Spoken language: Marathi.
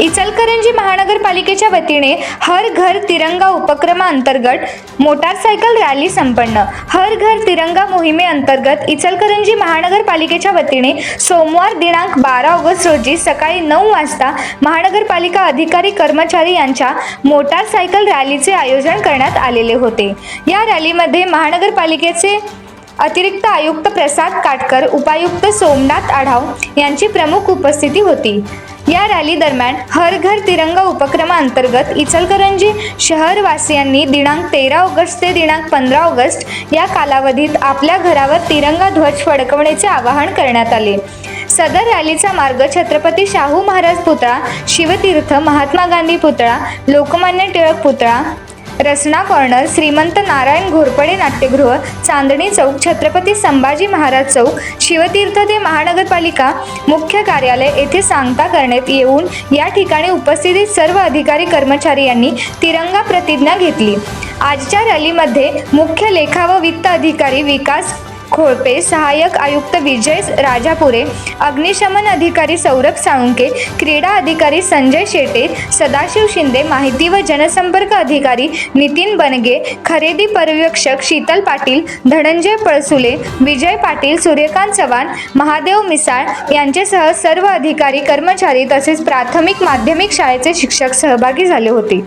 इचलकरंजी महानगरपालिकेच्या वतीने हर घर तिरंगा उपक्रमाअंतर्गत मोटारसायकल रॅली संपन्न. हर घर तिरंगा मोहिमेअंतर्गत इचलकरंजी महानगरपालिकेच्या वतीने सोमवार दिनांक बारा ऑगस्ट रोजी सकाळी नऊ वाजता महानगरपालिका अधिकारी कर्मचारी यांच्या मोटारसायकल रॅलीचे आयोजन करण्यात आलेले होते. या रॅलीमध्ये महानगरपालिकेचे अतिरिक्त आयुक्त प्रसाद काटकर उपायुक्त सोमनाथ आढाव यांची प्रमुख उपस्थिती होती. या रॅली दरम्यान हर घर तिरंगा उपक्रमाअंतर्गत इचलकरंजी शहरवासियांनी दिनांक तेरा ऑगस्ट ते दिनांक पंधरा ऑगस्ट या कालावधीत आपल्या घरावर तिरंगा ध्वज फडकवण्याचे आवाहन करण्यात आले. सदर रॅलीचा मार्ग छत्रपती शाहू महाराज पुतळा शिवतीर्थ महात्मा गांधी पुतळा लोकमान्य टिळक पुतळा रसना कॉर्नर श्रीमंत नारायण घोरपडे नाट्यगृह चांदणी चौक छत्रपती संभाजी महाराज चौक शिवतीर्थ ते महानगरपालिका मुख्य कार्यालय येथे सांगता करण्यात येऊन या ठिकाणी उपस्थित सर्व अधिकारी कर्मचारी यांनी तिरंगा प्रतिज्ञा घेतली. आजच्या रॅलीमध्ये मुख्य लेखा व वित्त अधिकारी विकास खोळपे सहाय्यक आयुक्त विजय राजापुरे अग्निशमन अधिकारी सौरभ साळुंके क्रीडा अधिकारी संजय शेटे सदाशिव शिंदे माहिती व जनसंपर्क अधिकारी नितीन बनगे खरेदी पर्यवेक्षक शीतल पाटील धनंजय पळसुले विजय पाटील सूर्यकांत चव्हाण महादेव मिसाळ यांच्यासह सर्व अधिकारी कर्मचारी तसेच प्राथमिक माध्यमिक शाळेचे शिक्षक सहभागी झाले होते.